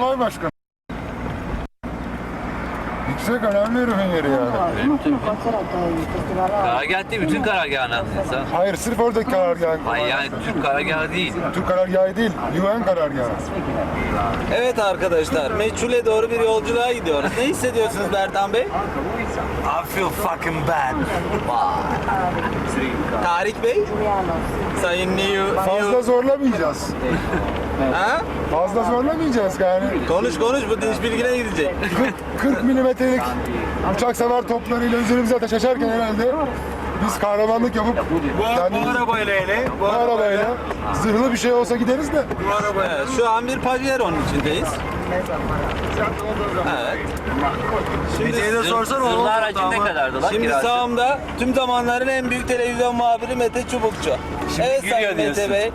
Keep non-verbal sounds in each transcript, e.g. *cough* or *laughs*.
Vay başkan. Yüksek önemli ürün yeri yani. Karargah değil, bütün karargahını anlıyorsan. Hayır sırf oradaki karargah. Hayır yani Türk karargahı değil. Türk karargahı değil, UN karargahı. Evet arkadaşlar, meçhule doğru bir yolculuğa gidiyoruz. Ne hissediyorsunuz Bertan Bey? I feel fucking bad. Tarık Bey? Sayın New... Fazla zorlamayacağız. Ha? Fazla zorlamayacağız yani. Konuş konuş, bu dinç bilgine gidecek. 40, 40 milimetrelik uçak savar toplarıyla üzerimize ateş açarken herhalde biz kahramanlık yapıp kendimiz- arabayla hele. bu arabayla zırhlı bir şey olsa gideriz de Bu arabayla. Şu an bir Pajero'nun içindeyiz. Evet. Şimdi Zır- Zırhlı aracın ne kadardı lan Şimdi kirası? sağımda tüm zamanların en büyük televizyon muhabiri Mete Çubukçu. evet gülüyor Sayın Mete diyorsun. Bey.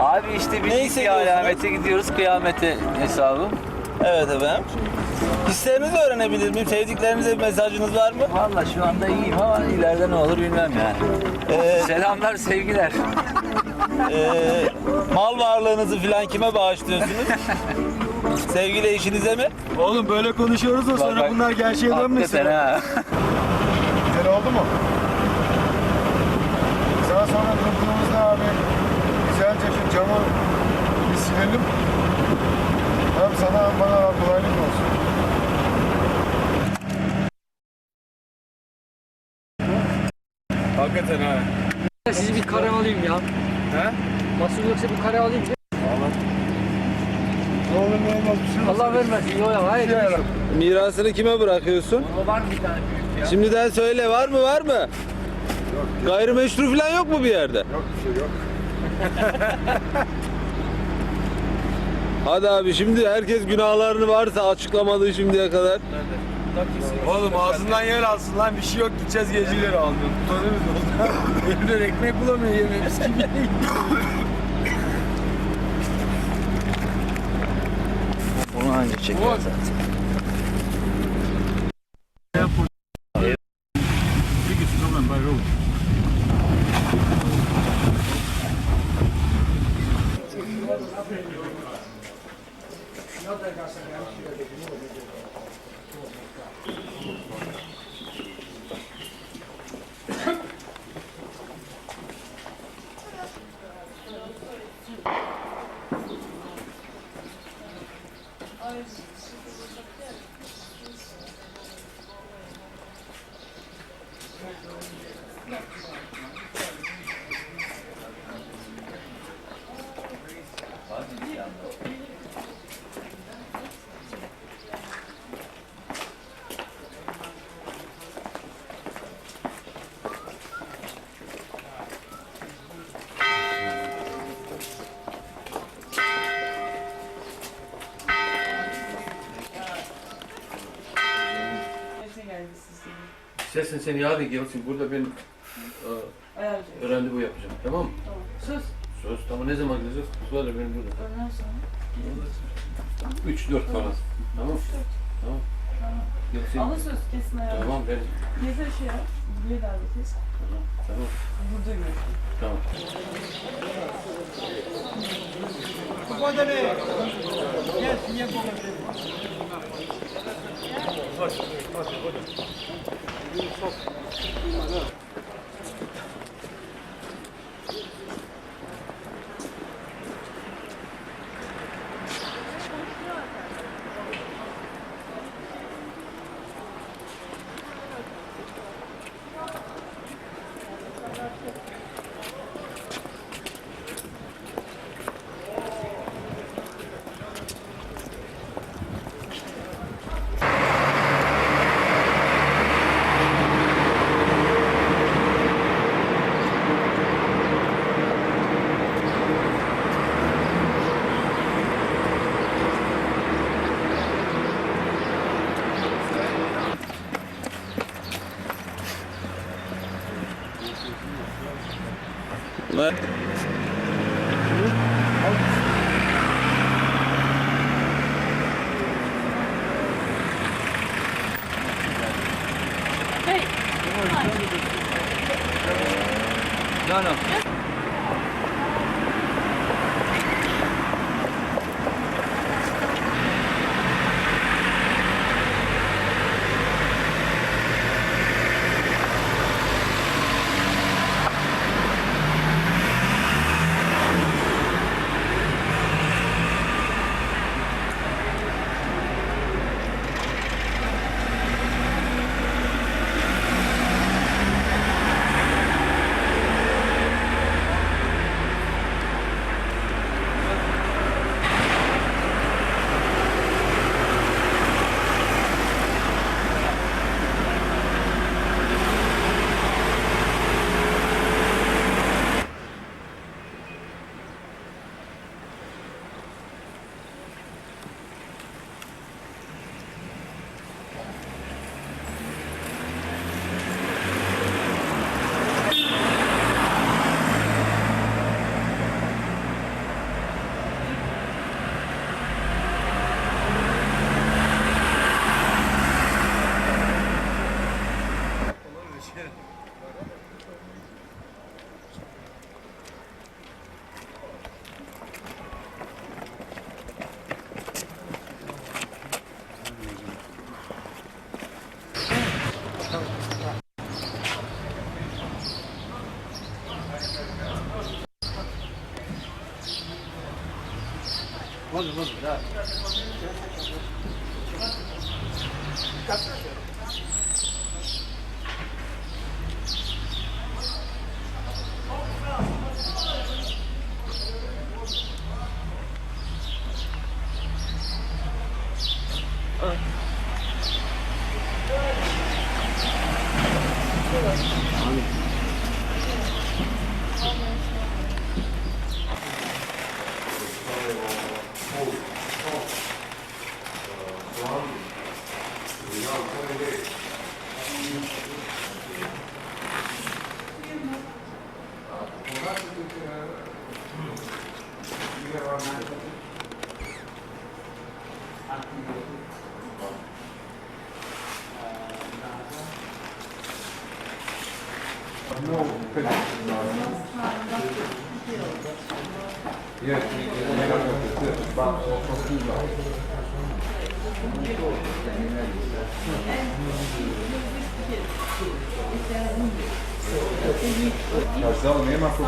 Abi işte biz bir hissediyorsunuz? alamete gidiyoruz kıyamete hesabı. Evet efendim. Hislerinizi öğrenebilir miyim? Sevdiklerinize bir mesajınız var mı? Valla şu anda iyiyim ama ileride ne olur bilmem yani. Ee, Selamlar, sevgiler. Ee, mal varlığınızı filan kime bağışlıyorsunuz? *laughs* Sevgili eşinize mi? Oğlum böyle konuşuyoruz da sonra Bak, bunlar gerçeğe dönmesin. Hakikaten ha. güzel oldu mu? Sana sonra durdığumuzda abi güzelce şu camı bir silelim. Hem sana hem bana kolaylık olsun. Hakikaten ha. Sizi bir kare alayım ya. He? Nasıl yoksa bir kare alayım. Ne olur ne olmaz bir şey olmaz. Allah vermesin. Yok ya hayır. Yarar. Mirasını kime bırakıyorsun? Var mı bir tane büyük ya? Şimdiden söyle var mı var mı? Gayrimeşru falan yok mu bir yerde? Yok bir şey yok. *laughs* Hadi abi şimdi herkes günahlarını varsa açıklamadı şimdiye kadar. Oğlum ağzından yer alsın lan bir şey yok gideceğiz geceleri almıyor. Tutanırız oğlum. *laughs* Evden ekmek bulamıyor yemeğimiz gibi. *laughs* Onu anca İstersen sen yarın gelsin burada ben e, randevu yapacağım tamam mı? Söz. Söz tamam ne zaman gideceğiz? Söyle benim burada. Ondan sonra. 3 4 falan. Tamam. Tamam. Gelsin. Ama söz kesin ayarlı. Tamam ben. Gezer şey yap. Buraya davet et. Tamam. Tamam. Burada görüşürüz. Tamam. 二十个，二十个，vou durar.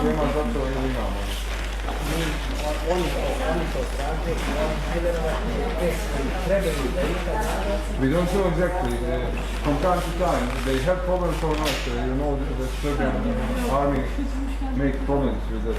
Nema zato je imamo. We don't know exactly. Uh, from time to time, they have problems or not. Uh, you know, the, the Serbian army make problems with varmış.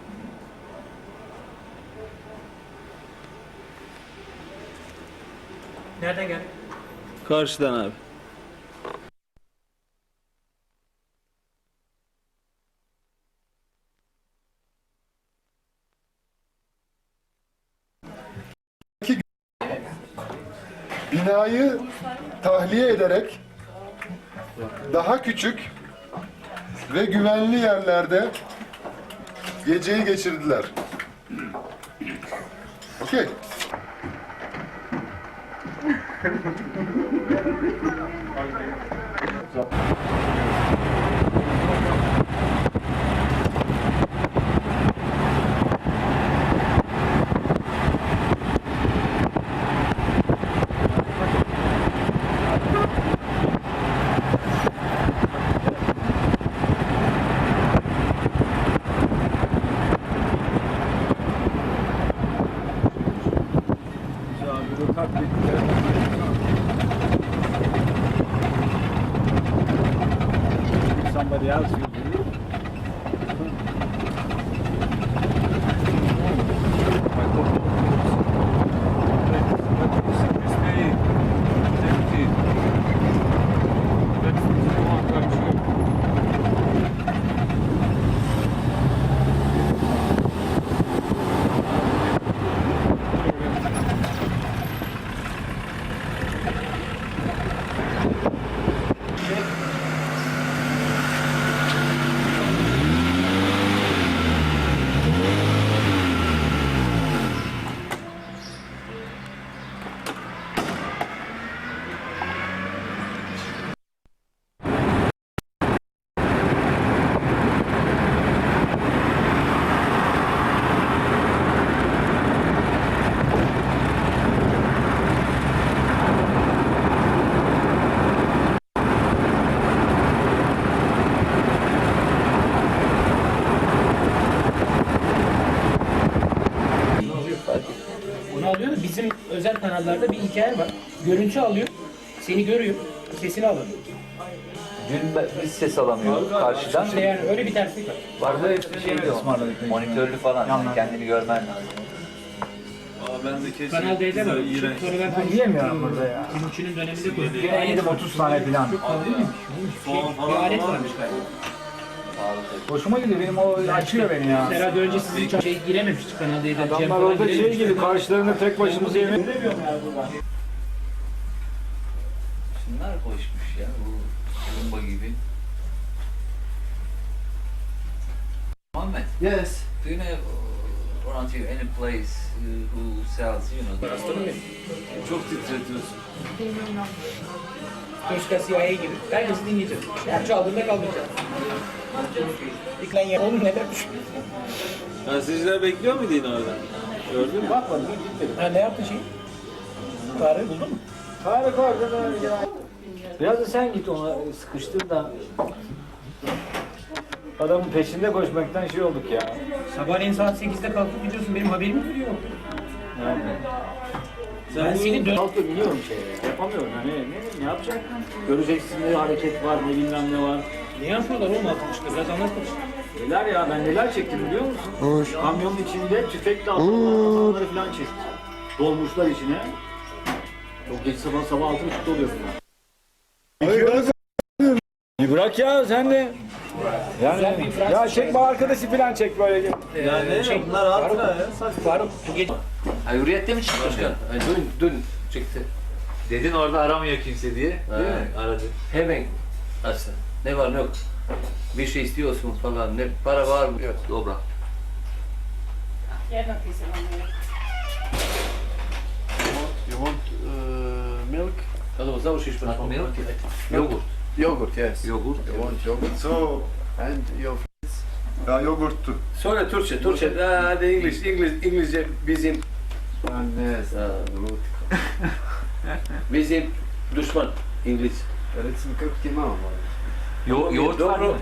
Nereden gel? Karşıdan abi. Binayı tahliye ederek daha küçük ve güvenli yerlerde geceyi geçirdiler. Okey. Thank you. Özel kanallarda bir hikaye var. Görüntü alıyor, seni görüyor, sesini alıyor. Dün be- biz ses alamıyoruz karşıdan. İşte yani öyle bir terslik var. Vardı bir şey diyor. Monitörlü falan. Yani kendini görmen lazım. Aa, ben de kesin. Kanal D'de. İğrenç. Sonra ben. Yiyemiyorum burada ya. Timuçin'in döneminde koydum. Bir Yine alet yedim 30 tane falan. Soğan Bir falan alet var mı? varmış galiba. Hoşuma gidiyor benim o açıyor beni ya. Herhalde önce sizin çok şey girememiştik Kanal. Cem Adamlar orada şey gibi karşılarında tek başımıza yemek. Şunlar koşmuş ya. Bu bomba gibi. Muhammed. Yes. Do you know around you any place uh, who sells, you know, Çok titretiyorsun. Tosca CIA gibi. Herkesi dinleyeceğiz. Her çaldığında kaldıracağız. İklan ya. Oğlum neler? Gazeteciler bekliyor muydu yine orada? Gördün mü? Bakmadım, gitmedim. Ha ne yaptın şey? Tarık'ı buldun mu? Tarık orada da ya. Biraz da sen git ona sıkıştır da. Adamın peşinde koşmaktan şey olduk ya. Sabahleyin saat 8'de kalkıp gidiyorsun. Benim haberim bile yok. Yani. Ben seni dön... Kalkıp biliyorum şey. Yapamıyorum hani ne, ne yapacak? Göreceksin ne hareket var ne bilmem ne var. Ne yapıyorlar oğlum altmışta? Biraz anlat bakayım. Neler ya ben neler çektim biliyor musun? Kamyonun içinde tüfekle atıyorlar adamları falan çektim. Dolmuşlar içine. Çok geç sabah sabah altı buçukta oluyor bunlar. Bir bırak ya sen de. Yani ya çekme arkadaşı falan çek böyle. Yani ne? Bunlar hatıra ya. Saçma. Faruk bu gece... Ha, hürriyette mi çıktı başkan? Ay, dün, dün çıktı. Dedin orada aramıyor kimse diye. Ha. Değil mi? Aradı. Hemen aslında. Ne var ne yok. Bir şey istiyorsun falan. Ne para var mı? Yok. Dobra. You want uh, milk? Kada završiš pa Not milk? Yogurt. Yogurt, yes. Yogurt. You want yogurt? So, And your ya yogurttu. Söyle Türkçe, Türkçe. Ha, Hadi İngiliz, İngiliz, İngilizce bizim Anne. Ha, bizim düşman İngiliz. Recimo kako ti je mama? Yo yoğurt var mı?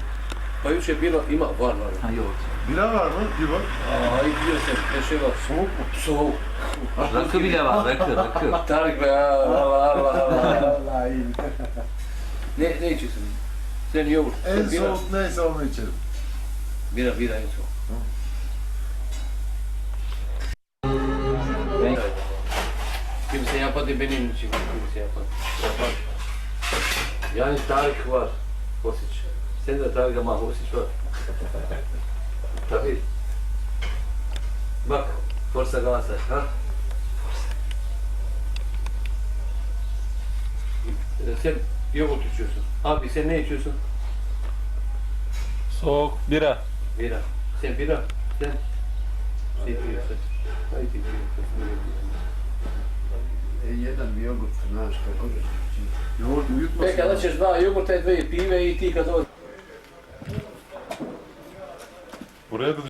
Pa jučer bilo, ima, var, var. Ha yoğurt. Bira var mı? Bir bak. Aa, gidiyor sen, ne şey var? Soğuk mu? Soğuk. Rakı bile var. Rakı, rakı. Tarık be, Allah Allah Allah. Vallahi iyi. *laughs* ne, ne içiyorsun? Sen yoğurt. En sen bira. soğuk neyse onu içerim. Bira, bira en soğuk. Ben- Kimse yapmadı benim için. Kimse yapmadı. Yapar. Yani Tarık var. Hosic. Sen de Tarık ama Hosic var. *laughs* Tabii. Bak. Forza Galatasaray. Ha? Ee, Sen yoğurt içiyorsun. Abi sen ne içiyorsun? Soğuk bira. Bira. Sen bira. Sen şey içiyorsun. Haydi jedan jogurt, znaš kako Jogurt ujutro E, kada ćeš dva jogurta i dve pive i ti kad dođeš